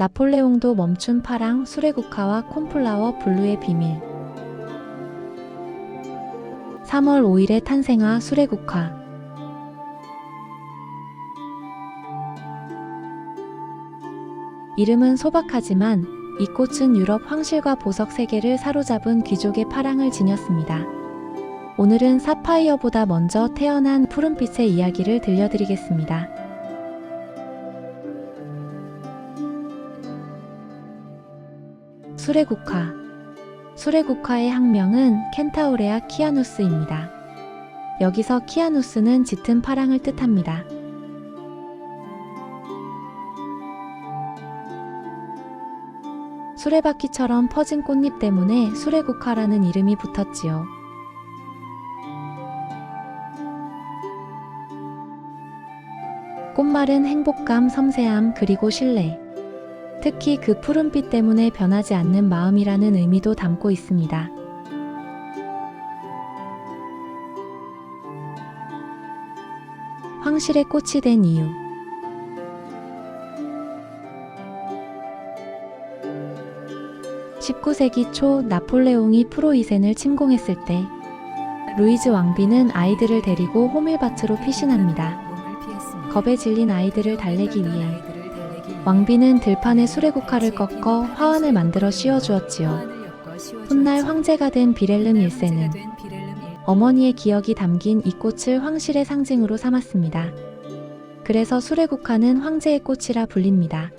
나폴레옹도 멈춘 파랑, 수레국화와 콘플라워 블루의 비밀. 3월 5일에 탄생화 수레국화. 이름은 소박하지만 이 꽃은 유럽 황실과 보석 세계를 사로잡은 귀족의 파랑을 지녔습니다. 오늘은 사파이어보다 먼저 태어난 푸른빛의 이야기를 들려드리겠습니다. 수레국화 수레국화의 학명은 켄타우레아 키아누스입니다. 여기서 키아누스는 짙은 파랑을 뜻합니다. 수레바퀴처럼 퍼진 꽃잎 때문에 수레국화라는 이름이 붙었지요. 꽃말은 행복감, 섬세함, 그리고 신뢰. 특히 그 푸른빛 때문에 변하지 않는 마음이라는 의미도 담고 있습니다. 황실의 꽃이 된 이유. (19세기) 초 나폴레옹이 프로이센을 침공했을 때 루이즈 왕비는 아이들을 데리고 호밀밭으로 피신합니다. 겁에 질린 아이들을 달래기 위해 왕비는 들판에 수레국화를 꺾어 화환을 만들어 씌워주었지요. 훗날 황제가 된 비렐름 1세는 어머니의 기억이 담긴 이 꽃을 황실의 상징으로 삼았습니다. 그래서 수레국화는 황제의 꽃이라 불립니다.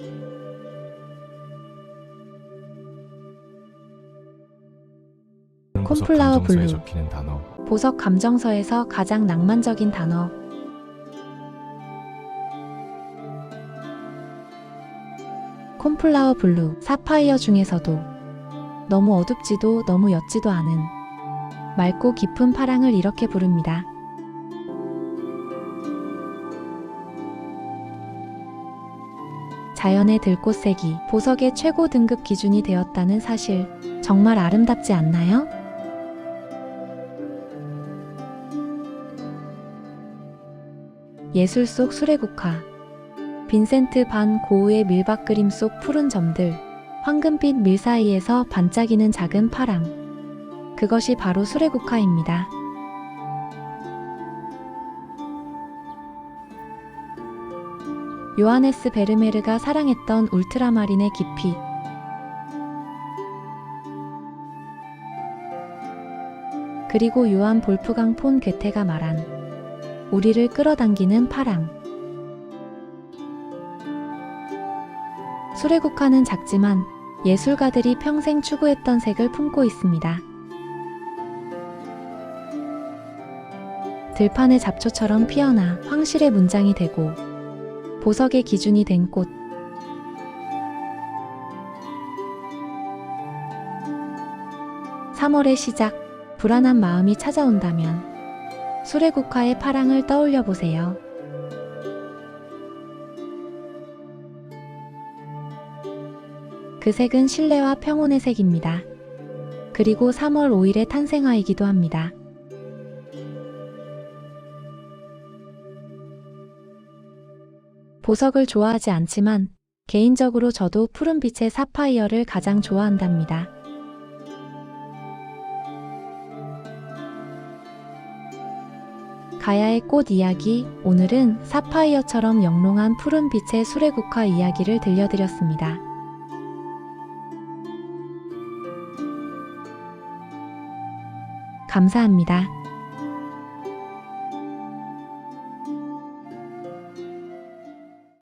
감정서에 블루. 적히는 단어 보석 감정서에서 가장 낭만적인 단어. 콘플라워 블루, 사파이어 중에서도 너무 어둡지도 너무 옅지도 않은 맑고 깊은 파랑을 이렇게 부릅니다. 자연의 들꽃색이 보석의 최고 등급 기준이 되었다는 사실 정말 아름답지 않나요? 예술 속 수레국화 빈센트 반 고흐의 밀박 그림 속 푸른 점들 황금빛 밀 사이에서 반짝이는 작은 파랑 그것이 바로 수레국화입니다. 요하네스 베르메르가 사랑했던 울트라마린의 깊이 그리고 요한 볼프강 폰 괴테가 말한 우리를 끌어당기는 파랑. 수레국화는 작지만 예술가들이 평생 추구했던 색을 품고 있습니다. 들판의 잡초처럼 피어나 황실의 문장이 되고 보석의 기준이 된 꽃. (3월의) 시작 불안한 마음이 찾아온다면 수레국화의 파랑을 떠올려 보세요. 그 색은 신뢰와 평온의 색입니다. 그리고 3월 5일의 탄생화이기도 합니다. 보석을 좋아하지 않지만 개인적으로 저도 푸른빛의 사파이어를 가장 좋아한답니다. 가야의 꽃 이야기, 오늘은 사파이어처럼 영롱한 푸른빛의 수레국화 이야기를 들려드렸습니다. 감사합니다.